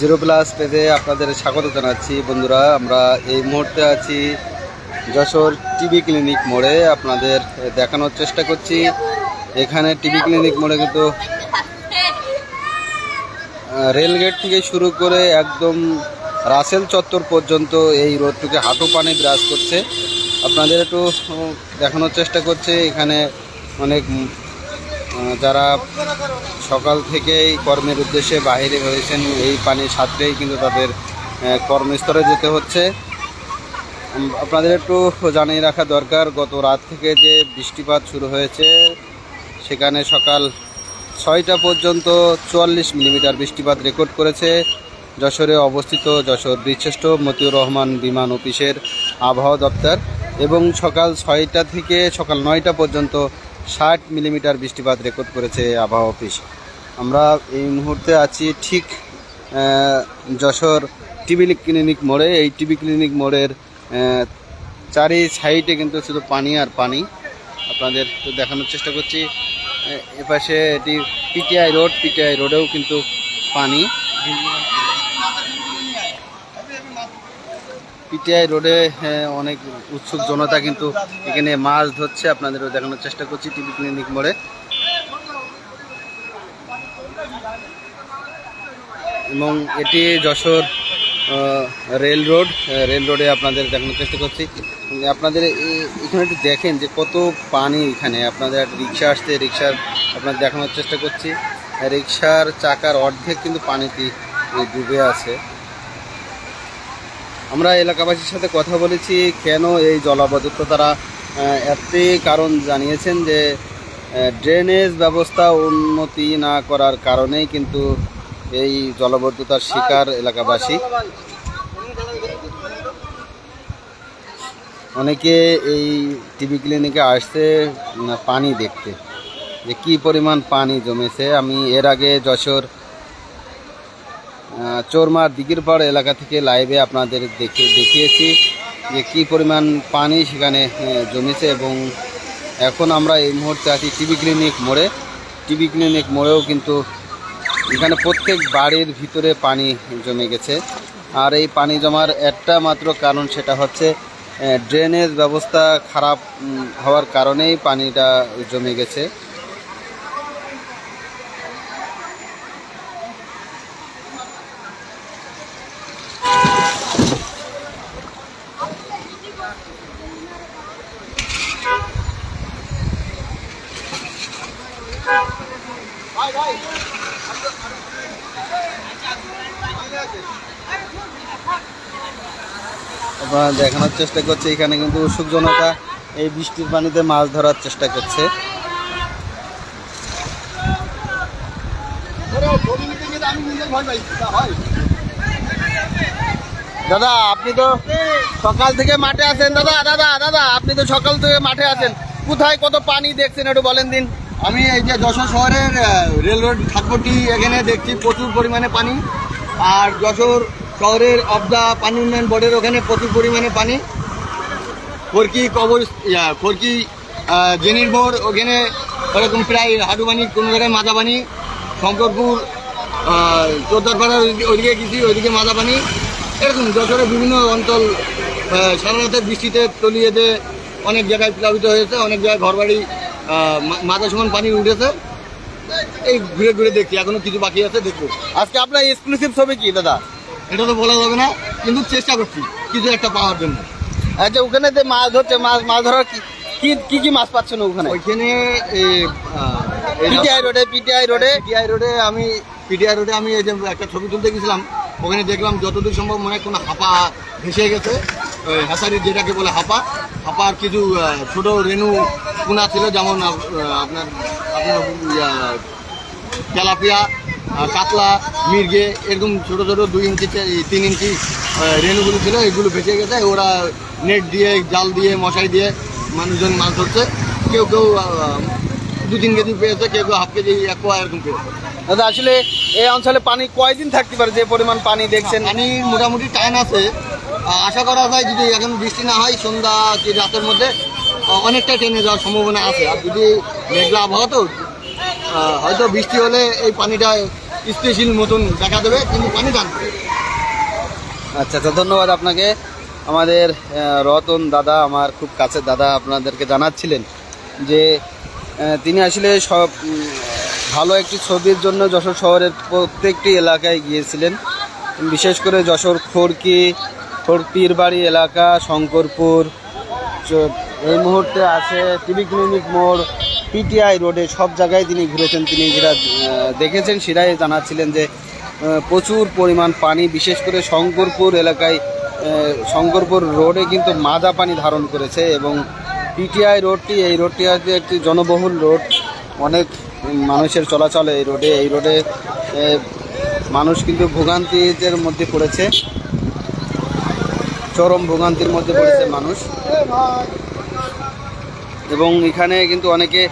Zero plus পেজে আপনাদের স্বাগত জানাচ্ছি। বন্ধুরা, আমরা এই মুহূর্তে আছি যশোর টিবি ক্লিনিক মোড়ে। আপনাদের দেখানোর চেষ্টা করছি। এখানে টিবি ক্লিনিক মোড়ে কিন্তু রেলগেট থেকে শুরু করে একদম রাসেল চত্বর পর্যন্ত এই রোডটুকে হাঁটু পানি বিরাজ করছে। আপনাদের একটু দেখানোর চেষ্টা করছে। এখানে অনেক যারা সকাল থেকেই কর্মের উদ্দেশ্যে বাইরে হয়েছেন এই পানি সাঁতরেই কিন্তু তাদের কর্মস্থলে যেতে হচ্ছে। আপনাদের একটু জানিয়ে রাখা দরকার, গত রাত থেকে যে বৃষ্টিপাত শুরু হয়েছে, সেখানে সকাল ছয়টা পর্যন্ত চুয়াল্লিশ মিলিমিটার বৃষ্টিপাত রেকর্ড করেছে। যশোরে অবস্থিত যশোর বীরশ্রেষ্ঠ মতিউর রহমান বিমান অফিসের আবহাওয়া দপ্তর এবং সকাল ছয়টা থেকে সকাল নয়টা পর্যন্ত ষাট মিলিমিটার বৃষ্টিপাত রেকর্ড করেছে আবহাওয়া অফিস। আমরা এই মুহূর্তে আছি ঠিক যশোর টিবি ক্লিনিক মোড়ে। এই টিবি ক্লিনিক মোড়ের চারি সাইডে কিন্তু শুধু পানি আর পানি। আপনাদের একটু দেখানোর চেষ্টা করছি এপাশে এটি পিটিআই রোড। পিটিআই রোডেও কিন্তু পানি। পিটিআই রোডে হ্যাঁ, অনেক উৎসুক জনতা কিন্তু এখানে মাছ ধরছে। আপনাদেরও দেখানোর চেষ্টা করছি টিভি ক্লিনিক মোড়ে। এবং এটি যশোর রেল রোড রেল রোডে আপনাদের দেখানোর চেষ্টা করছি। আপনাদের এখানে একটু দেখেন যে কত পানি এখানে। আপনাদের একটা রিক্সা আসছে রিক্সার আপনাদের দেখানোর চেষ্টা করছি। রিক্সার চাকার অর্ধেক কিন্তু পানিতে ডুবে আছে। আমরা এলাকাবাসীর সাথে কথা বলেছি, কেন এই জলাবদ্ধতা তারা একটি কারণ জানিয়েছেন যে ড্রেনেজ ব্যবস্থা উন্নতি না করার কারণেই কিন্তু এই জলবদ্ধতার শিকার এলাকাবাসী। অনেকে এই টিভি ক্লিনিকে আসছে পানি দেখতে। যে কি পরিমাণ পানি জমেছে, আমি এর আগে যশোর চোরমার দিঘির পাড় এলাকা থেকে লাইভে আপনাদের দেখে, দেখিয়েছি যে কি পরিমাণ পানি সেখানে জমেছে এবং এখন আমরা এই মুহূর্তে আছি টিবি ক্লিনিক মোড়ে। টিবি ক্লিনিক মোড়েও কিন্তু এখানে প্রত্যেক বাড়ির ভিতরে পানি জমে গেছে। আর এই পানি জমার একটা মাত্র কারণ সেটা হচ্ছে ড্রেনেজ ব্যবস্থা খারাপ হওয়ার কারণেই পানিটা জমে গেছে আপনারা দেখানোর চেষ্টা করছে এখানে কিন্তু উৎসুক জনতা এই বৃষ্টির পানিতে মাছ ধরার চেষ্টা করছে। দাদা আপনি তো সকাল থেকে মাঠে আছেন। দাদা দাদা দাদা আপনি তো সকাল থেকে মাঠে আছেন। কোথায় কত পানি দেখছেন একটু বলেন দিন। আমি এই যে যশোর শহরের আহ, রেল রোড ঠাকুরটি এখানে দেখছি প্রচুর পরিমাণে পানি। আর যশোর শহরের অফ দা পানি উন্নয়ন বোর্ডের ওখানে প্রচুর পরিমাণে পানি। খড়কি কবর আহ, জেনির ওখানে ওরকম প্রায় হাডুবানি কোনো জায়গায় মাদাবানি শঙ্করপুর চোদ্দারপাড়ার ওইদিকে গেছি ওইদিকে মাদাবানি এরকম যশোরের বিভিন্ন অঞ্চল রাতের বৃষ্টিতে তলিয়ে দিয়ে অনেক জায়গায় প্লাবিত হয়েছে অনেক জায়গায় ঘরবাড়ি মাথা সমান পানি উঠেছে। এই ঘুরে ঘুরে দেখছি এখনও কিছু বাকি আছে দেখব। আজকে আপনার এক্সক্লুসিভ ছবি কি দাদা? এটা তো বলা যাবে না কিন্তু চেষ্টা করছি কিছু একটা পাওয়ার জন্য। আচ্ছা ওখানে যে মাছ ধরছে মাছ মাছ ধরার কি কি কি মাছ পাচ্ছেন ওখানে? ওইখানে পিটিআই রোডে পিটিআই রোডে? পিটিআই রোডে আমি পিটিআই রোডে আমি এই যে একটা ছবি তুলতে গেছিলাম। ওখানে দেখলাম যতদূর সম্ভব মনে হয় কোনো হাপা ভেসে গেছে। ওই হাসারির যেটাকে বলে হাপা। হাপার কিছু ছোট রেণু পোনা ছিল যেমন আপনার আপনার তেলাপিয়া কাতলা মির্গে এরকম ছোট ছোট দুই ইঞ্চি তিন ইঞ্চি রেণুগুলো ছিল এগুলো ভেসে গেছে। ওরা নেট দিয়ে জাল দিয়ে মশাই দিয়ে মানুষজন মাছ ধরছে। কেউ কেউ দু তিন কেজি পেয়েছে কেউ কেউ হাফ কেজি এক পোয়া এরকম পেয়েছে। দাদা আসলে এই অঞ্চলে পানি কয়দিন থাকতে পারে? যে পরিমাণ পানি দেখছেন পানির মোটামুটি টাইম আছে। আশা করা যায় যদি এখন বৃষ্টি না হয় সন্ধ্যা কি রাতের মধ্যে অনেকটা ট্রেনে যাওয়ার সম্ভাবনা আছে। আর যদি মেঘলা আবহাওয়া তো হয়তো বৃষ্টি হলে এই পানিটা স্পেশাল মতন দেখা দেবে, কিন্তু পানি থাকবে আচ্ছা আচ্ছা ধন্যবাদ আপনাকে। আমাদের রতন দাদা, আমার খুব কাছের দাদা আপনাদেরকে জানাচ্ছিলেন যে তিনি আসলে সব ভালো একটি ছবির জন্য যশোর শহরের প্রত্যেকটি এলাকায় গিয়েছিলেন। বিশেষ করে যশোর খড়কি খড়পির বাড়ি এলাকা, শঙ্করপুর এই মুহূর্তে আছে টিভি ক্লিনিক মোড় পিটিআই রোডে সব জায়গায় তিনি ঘুরেছেন, তিনি যেটা দেখেছেন সেটাই জানাচ্ছিলেন যে প্রচুর পরিমাণ পানি, বিশেষ করে শঙ্করপুর এলাকায় শঙ্করপুর রোডে কিন্তু মাদা পানি ধারণ করেছে এবং পিটিআই রোডটি, এই রোডটি হচ্ছে একটি জনবহুল রোড। অনেক মানুষের চলাচল এই রোডে এই রোডে মানুষ কিন্তু ভোগান্তিদের মধ্যে পড়েছে। চরম ভোগান্তির মধ্যে পড়েছে মানুষ। এবং এখানে কিন্তু অনেকে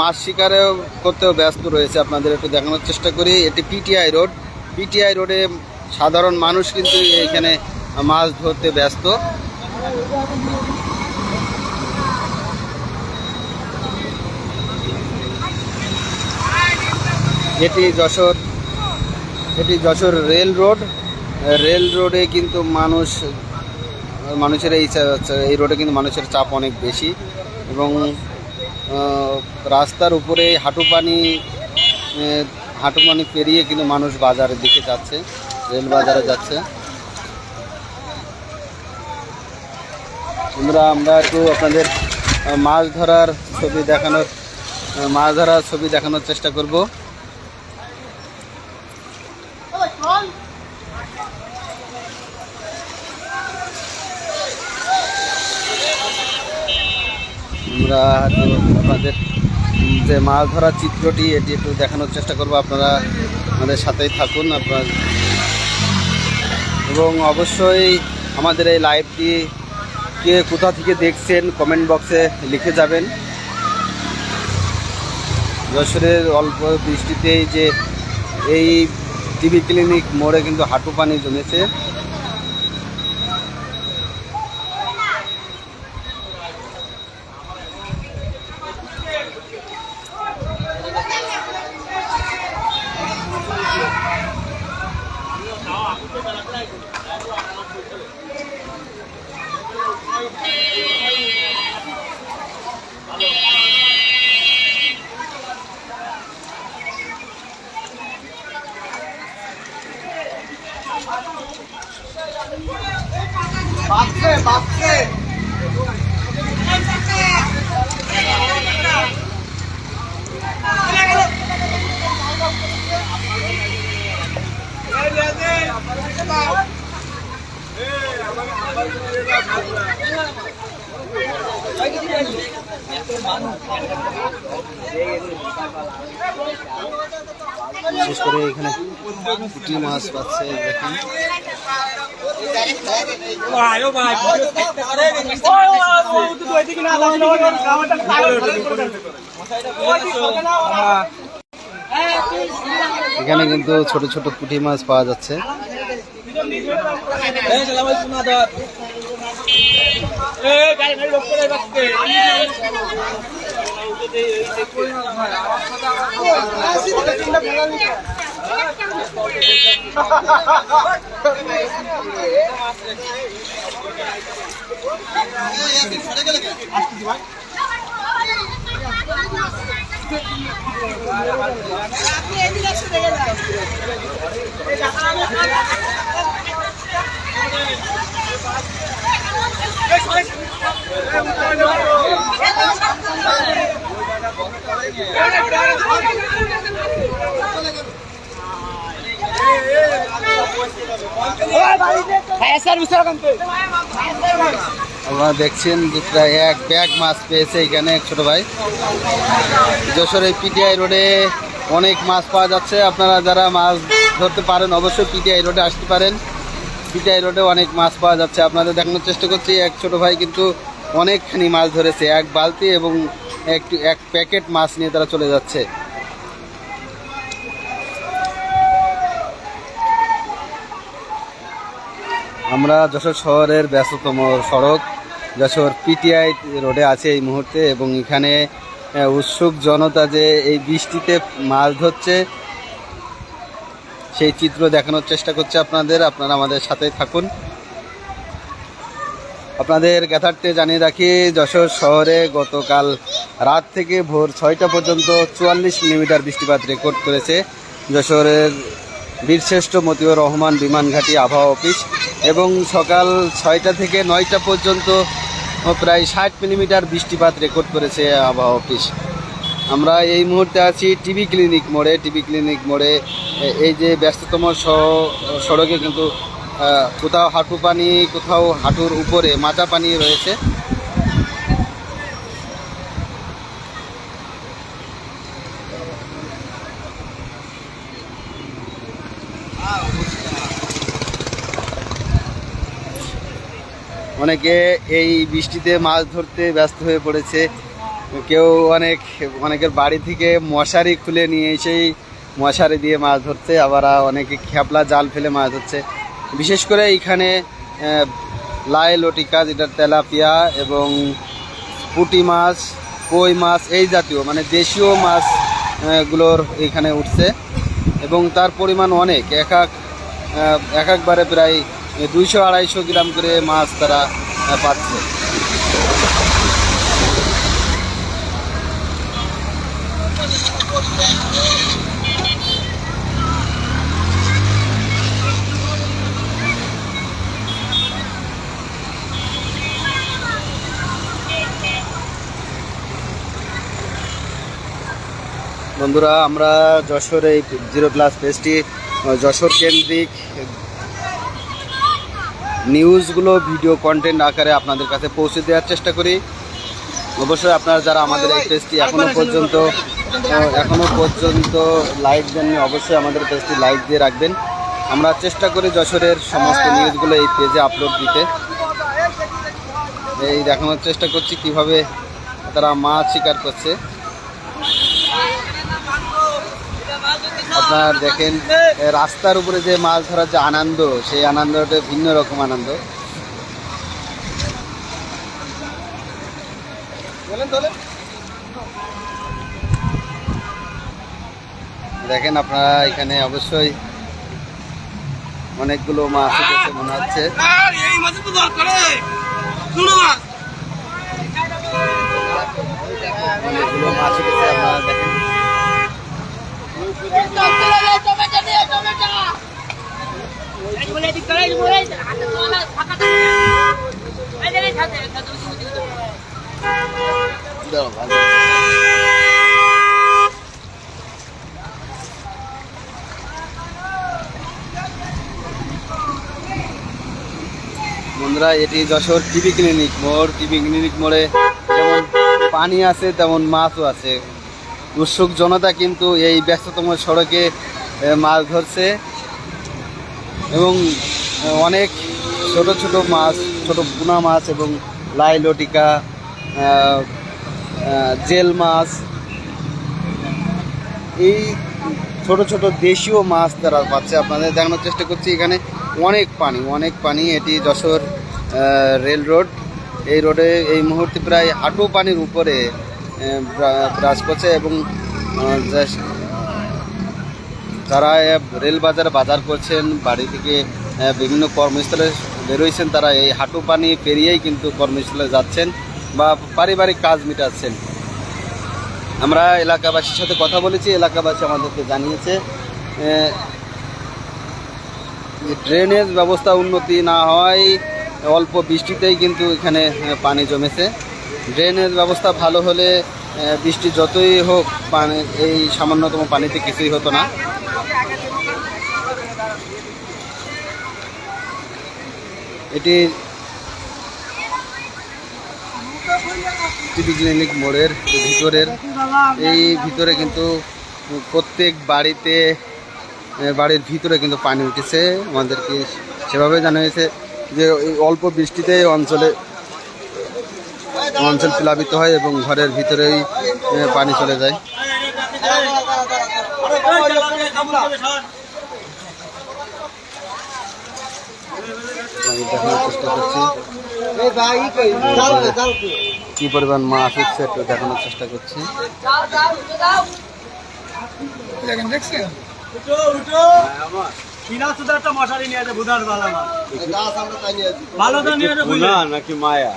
মাছ শিকারেও করতেও ব্যস্ত রয়েছে। আপনাদের একটু দেখানোর চেষ্টা করি। এটি পিটিআই রোড। পিটিআই রোডে সাধারণ মানুষ কিন্তু এখানে মাছ ধরতে ব্যস্ত। এটি যশোর এটি যশোর রেল রোড। রেল রোডে কিন্তু মানুষ, মানুষের এই এই রোডে কিন্তু মানুষের চাপ অনেক বেশি। এবং রাস্তার উপরে হাঁটু পানি হাঁটু পানি পেরিয়ে কিন্তু মানুষ বাজারের দিকে যাচ্ছে, রেল বাজারে যাচ্ছে। আমরা আমরা একটু আপনাদের মাছ ধরার ছবি দেখানোর মাছ ধরার ছবি দেখানোর চেষ্টা করব। আমরা আপনাদের যে মাছ ধরার চিত্রটি, এটি একটু দেখানোর চেষ্টা করব। আপনারা আমাদের সাথেই থাকুন, আপনার। এবং অবশ্যই আমাদের এই লাইভটি কে কোথা থেকে দেখছেন কমেন্ট বক্সে লিখে যাবেন। যশোরের অল্প বৃষ্টিতেই যে এই টিভি ক্লিনিক মোড়ে কিন্তু হাঁটু পানি জমেছে। করে এখানে। পুঁটি মাছ পাচ্ছে দেখেন। এখানে কিন্তু ছোট ছোট পুঁটি মাছ পাওয়া যাচ্ছে। আপনি এদিকে চলে গেলেন Thank you. আপনারা দেখছেন এক ব্যাগ মাছ পেয়েছে এখানে ছোট ভাই। যশোর এই পিটিআই রোডে অনেক মাছ পাওয়া যাচ্ছে। আপনারা যারা মাছ ধরতে পারেন, অবশ্যই পিটিআই রোডে আসতে পারেন। পিটিআই রোডে অনেক মাছ পাওয়া যাচ্ছে। আপনাদের দেখানোর চেষ্টা করছি, এক ছোট ভাই কিন্তু অনেকখানি মাছ ধরেছে। এক বালতি এবং একটি এক প্যাকেট মাছ নিয়ে তারা চলে যাচ্ছে। আমরা যশোর শহরের ব্যস্ততম সড়ক, যশোর পিটিআই রোডে আছে এই মুহূর্তে এবং এখানে উৎসুক জনতা যে এই বৃষ্টিতে মাছ ধরছে, সেই চিত্র দেখানোর চেষ্টা করছে আপনাদের, আপনারা আমাদের সাথে থাকুন। আপনাদের জ্ঞাতার্থে জানিয়ে রাখি, যশোর শহরে গতকাল রাত থেকে ভোর ছয়টা পর্যন্ত চুয়াল্লিশ মিলিমিটার বৃষ্টিপাত রেকর্ড করেছে। যশোরের বীরশ্রেষ্ঠ মতিউর রহমান বিমানঘাটি আবহাওয়া অফিস এবং সকাল ছয়টা থেকে নয়টা পর্যন্ত প্রায় ষাট মিলিমিটার বৃষ্টিপাত রেকর্ড করেছে আবহাওয়া অফিস। আমরা এই মুহূর্তে আছি টিভি ক্লিনিক মোড়ে। টিভি ক্লিনিক মোড়ে এই যে ব্যস্ততম সড়কে কিন্তু কোথাও হাঁটু পানি, কোথাও হাঁটুর উপরে মাচা পানি রয়েছে। অনেকে এই বৃষ্টিতে মাছ ধরতে ব্যস্ত হয়ে পড়েছে। কেউ অনেক অনেকের বাড়ি থেকে মশারি খুলে নিয়ে এসেই মশারি দিয়ে মাছ ধরছে আবার অনেকে খেপলা জাল ফেলে মাছ ধরছে। বিশেষ করে এইখানে লাই লটিকা যেটা তেলাপিয়া এবং পুঁটি মাছ কই মাছ এই জাতীয় মানে দেশীয় মাছ আহ, গুলোর এইখানে উঠছে। এবং তার পরিমাণ অনেক এক এক একবারে প্রায় দুইশো আড়াইশো গ্রাম করে মাছ তারা পাচ্ছে। বন্ধুরা, আমরা যশোর এই জিরো প্লাস পেজটি যশোর কেন্দ্রিক নিউজগুলো ভিডিও কন্টেন্ট আকারে আপনাদের কাছে পৌঁছে দেওয়ার চেষ্টা করি। অবশ্যই আপনারা যারা আমাদের এই পেজটি এখনও পর্যন্ত এখনও পর্যন্ত লাইক দেননি, অবশ্যই আমাদের পেজটি লাইক দিয়ে রাখবেন। আমরা চেষ্টা করি যশোরের সমস্ত নিউজগুলো এই পেজে আপলোড দিতে। এই দেখানোর চেষ্টা করছি কীভাবে তারা মাছ শিকার করছে। আপনার দেখেন রাস্তার উপরে যে মাছ ধরার যে আনন্দ, সেই আনন্দটা ভিন্ন রকম আনন্দ। দেখেন আপনারা এখানে অবশ্যই অনেকগুলো মাছ মনে হচ্ছে এই মাঝে তো দরকার শুনো মাছ অনেকগুলো মাছ উঠেছে আপনারা দেখেন দাও, ভালো। বন্ধুরা এটি যশোর টিভি ক্লিনিক মোড়, টিভি ক্লিনিক মোড়ে যেমন পানি আছে, তেমন মাছও আছে। উৎসুক জনতা কিন্তু এই ব্যস্ততম সড়কে মাছ ধরছে এবং অনেক ছোট ছোট মাছ, ছোট পোনা মাছ এবং লাই লটিকা জেল মাছ। এই ছোট ছোট দেশীয় মাছ তারা পাচ্ছে। আপনাদের দেখানোর চেষ্টা করছি, এখানে অনেক পানি অনেক পানি। এটি যশোর রেল রোড। এই রোডে এই মুহূর্তে প্রায় হাঁটু পানির উপরে আহ, ব্রা- বিরাজ করছে এবং যারা রেল বাজারে বাজার করছেন বাড়ি থেকে বিভিন্ন কর্মস্থলে বেরোইছেন তারা। এই হাঁটু পানি পেরিয়েই কিন্তু কর্মস্থলে যাচ্ছেন বা পারিবারিক কাজ মিটাচ্ছেন। আমরা এলাকাবাসীর সাথে কথা বলেছি এলাকাবাসী আমাদেরকে জানিয়েছে ড্রেনেজ ব্যবস্থা উন্নতি না হয় অল্প বৃষ্টিতেই কিন্তু এখানে পানি জমেছে। ড্রেনের ব্যবস্থা ভালো হলে বৃষ্টি যতই হোক, পানি, এই সামান্যতম পানিতে কিছুই হতো না। এটি ক্লিনিক মোড়ের ভিতরের। এই ভিতরে কিন্তু প্রত্যেক বাড়িতে বাড়ির ভিতরে কিন্তু পানি উঠেছে। আমাদেরকে সেভাবে জানা হয়েছে যে এই অল্প বৃষ্টিতে এই অঞ্চলে অঞ্চল প্লাবিত হয় এবং ঘরের ভিতরেই পানি চলে যায়। দেখানোর চেষ্টা করছি। কি পরিমাণ মাছ উঠছে একটু দেখানোর চেষ্টা করছি। দেখেন দেখছেন? উঠো উঠো। কিনা শুধু একটা মশারি নিয়ে আছে বুধার ভালো মাল গাছ আমরা তাই নিয়ে আছি ভালো তো নিয়ে আছে নাকি মায়া?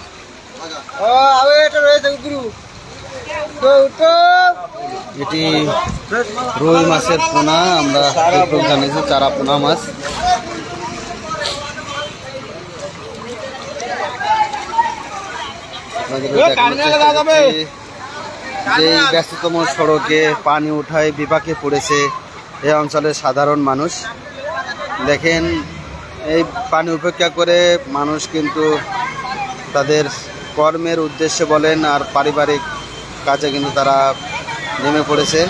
ও আবে এটা রয়েছে গুরু এটি রুই মাছের পোনা আমরা জানিয়েছি চারা পোনা মাছ। যেই ব্যস্ততম সড়কে পানি উঠায় বিপাকে পড়েছে এই অঞ্চলের সাধারণ মানুষ। দেখেন, এই পানি উপেক্ষা করে মানুষ কিন্তু তাদের কর্মের উদ্দেশ্যে বলেন আর পারিবারিক কাজে কিন্তু তারা নেমে পড়েছে।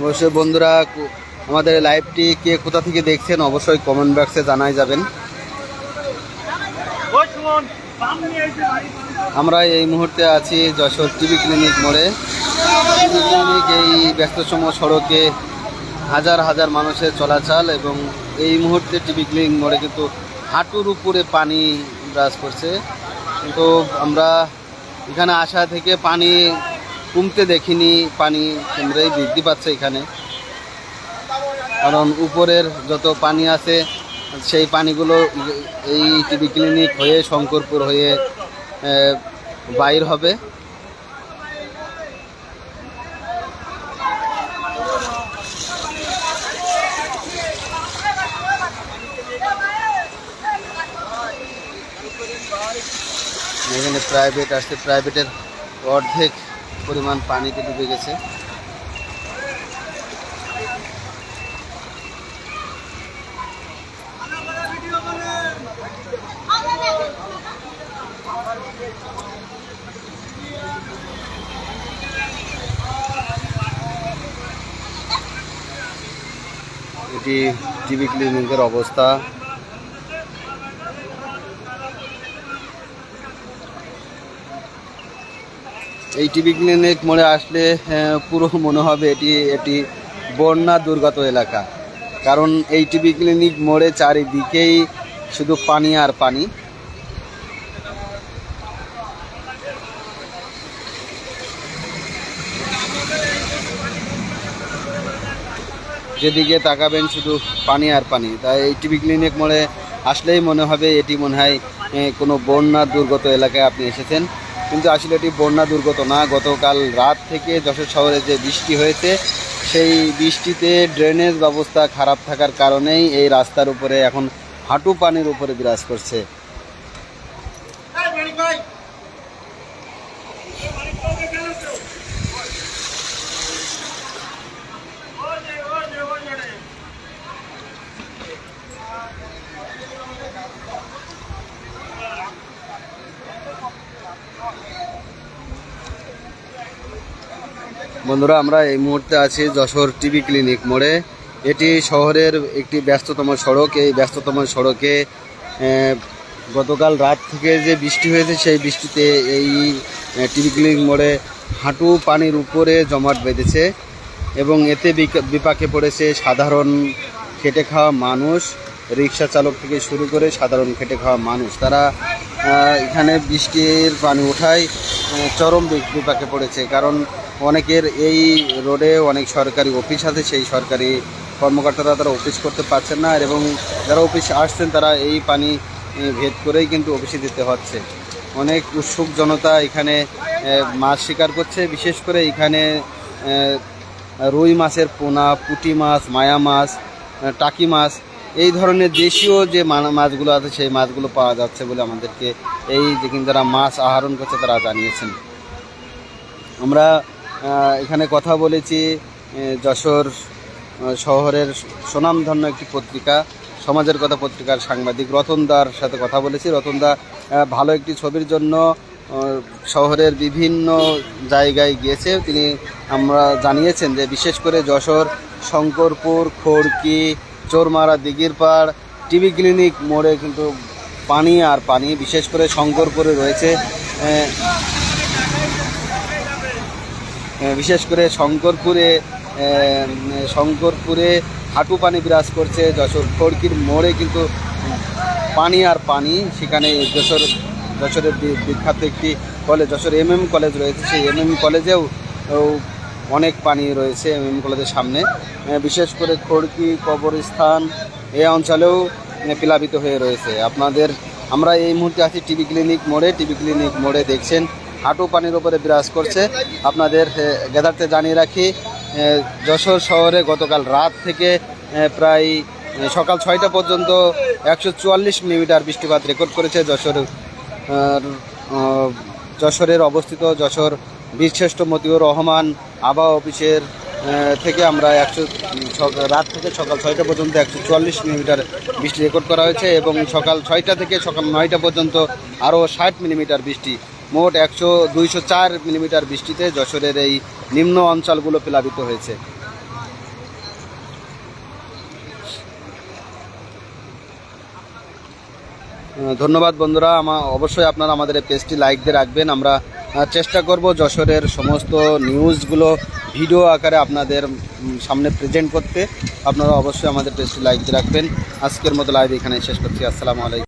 অবশ্যই বন্ধুরা, আমাদের লাইভটি কে কোথা থেকে দেখছেন অবশ্যই কমেন্ট বক্সে জানাই যাবেন ওই শুন সামনে এসে বাড়ি আমরা এই মুহূর্তে আছি যশোর টিভি ক্লিনিক মোড়ে। টিভি ক্লিনিক এই ব্যস্ততম সড়কে হাজার হাজার মানুষের চলাচল এবং এই মুহূর্তে টিভি ক্লিনিক মোড়ে কিন্তু হাঁটুর উপরে পানি বিরাজ করছে। কিন্তু আমরা এখানে আসা থেকে পানি কমতে দেখিনি, পানি কেন্দ্রেই বৃদ্ধি পাচ্ছে এখানে। কারণ উপরের যত পানি আছে সেই পানিগুলো এই টিভি ক্লিনিক হয়ে শঙ্করপুর হয়ে বাইর হবে। এখানে প্রাইভেট আসছে। প্রাইভেটের অর্ধেক পরিমাণ পানিতে ডুবে গেছে। এটি টিভি ক্লিনিকের অবস্থা। এই টিভি ক্লিনিক মনে আসলে পুরো মনে হবে এটি এটি বন্যা দুর্গত এলাকা। কারণ এই টিভি ক্লিনিক মোড়ে চারিদিকেই শুধু পানি আর পানি। যেদিকে তাকাবেন শুধু পানি আর পানি। তাই এই টিভি ক্লিনিক মোড়ে আসলেই মনে হবে এটি মনে হয় কোনো বন্যা দুর্গত এলাকায় আপনি এসেছেন। কিন্তু আসলে এটি বন্যা দুর্গত না। গতকাল রাত থেকে যশোর শহরে যে বৃষ্টি হয়েছে, সেই বৃষ্টিতে ড্রেনেজ ব্যবস্থা খারাপ থাকার কারণেই এই রাস্তার উপরে এখন হাঁটু পানির উপরে বিরাজ করছে। বন্ধুরা, আমরা এই মুহূর্তে আছি যশোর টিভি ক্লিনিক মোড়ে। এটি শহরের একটি ব্যস্ততম সড়ক। এই ব্যস্ততম সড়কে গতকাল রাত থেকে যে বৃষ্টি হয়েছে, সেই বৃষ্টিতে এই টিভি ক্লিনিক মোড়ে হাঁটু পানির উপরে জমাট বেঁধেছে এবং এতে বিপাকে পড়েছে সাধারণ খেটে খাওয়া মানুষ। রিক্সা চালক থেকে শুরু করে সাধারণ খেটে খাওয়া মানুষ। তারা এখানে বৃষ্টির পানি ওঠায় চরম বিপাকে পড়েছে। কারণ অনেকের এই রোডে অনেক সরকারি অফিস আছে, সেই সরকারি কর্মকর্তারা তারা অফিস করতে পারছেন না এবং যারা অফিস আসছেন তারা এই পানি ভেদ করেই কিন্তু অফিসে যেতে হচ্ছে। অনেক উৎসুক জনতা এখানে মাছ শিকার করছে, বিশেষ করে এখানে রুই মাছের পোনা, পুঁটি মাছ, মায়া মাছ টাকি মাছ, এই ধরনের দেশীয় যে মাছগুলো আছে, সেই মাছগুলো পাওয়া যাচ্ছে বলে আমাদেরকে এই যে কিন্তু যারা মাছ আহরণ করছে তারা জানিয়েছেন। আমরা এখানে কথা বলেছি যশোর শহরের সুনামধন্য একটি পত্রিকা, সমাজের কথা পত্রিকার সাংবাদিক রতনদার সাথে কথা বলেছি। রতনদা ভালো একটি ছবির জন্য শহরের বিভিন্ন জায়গায় গিয়েছে। তিনি আমরা জানিয়েছেন যে, বিশেষ করে যশোর, শঙ্করপুর, খড়কি, চোরমারা দিঘির পাড় টিভি ক্লিনিক মোড়ে কিন্তু পানি আর পানি, বিশেষ করে শঙ্করপুরে রয়েছে। বিশেষ করে শঙ্করপুরে শঙ্করপুরে হাঁটু পানি বিরাজ করছে। যশোর খড়কির মোড়ে কিন্তু পানি আর পানি, সেখানে যশোর, যশোরের বিখ্যাত একটি college Jessore M M college রয়েছে। সেই এম এম কলেজেও অনেক পানি রয়েছে এম এম কলেজের সামনে। বিশেষ করে খড়কি, কবরস্থান, এ অঞ্চলেও প্লাবিত হয়ে রয়েছে। আপনাদের, আমরা এই মুহূর্তে আছি টিভি ক্লিনিক মোড়ে। টিভি ক্লিনিক মোড়ে দেখছেন হাঁটু পানির উপরে বিরাজ করছে। আপনাদের জ্ঞাতার্থে জানিয়ে রাখি যশোর শহরে গতকাল রাত থেকে প্রায় সকাল ছয়টা পর্যন্ত একশো চুয়াল্লিশ মিলিমিটার বৃষ্টিপাত রেকর্ড করেছে যশোর যশোরের অবস্থিত যশোর বীরশ্রেষ্ঠ মতিউর রহমান আবহাওয়া অফিসের থেকে আমরা একশো রাত থেকে সকাল ছয়টা পর্যন্ত একশো চুয়াল্লিশ মিলিমিটার বৃষ্টি রেকর্ড করা হয়েছে এবং সকাল ছয়টা থেকে সকাল নয়টা পর্যন্ত আরও ষাট মিলিমিটার বৃষ্টি মোট একশো দুইশো চার মিলিমিটার বৃষ্টিতে যশোরের এই নিম্ন অঞ্চলগুলো প্লাবিত হয়েছে। ধন্যবাদ বন্ধুরা। আমা অবশ্যই আপনারা আমাদের এই পেজটি লাইক দিয়ে রাখবেন। আমরা চেষ্টা করব যশোরের সমস্ত নিউজগুলো ভিডিও আকারে আপনাদের সামনে প্রেজেন্ট করতে। আপনারা অবশ্যই আমাদের পেজটি লাইক দিয়ে রাখবেন। আজকের মতো লাইভ এখানে শেষ করছি। আসসালামু আলাইকুম।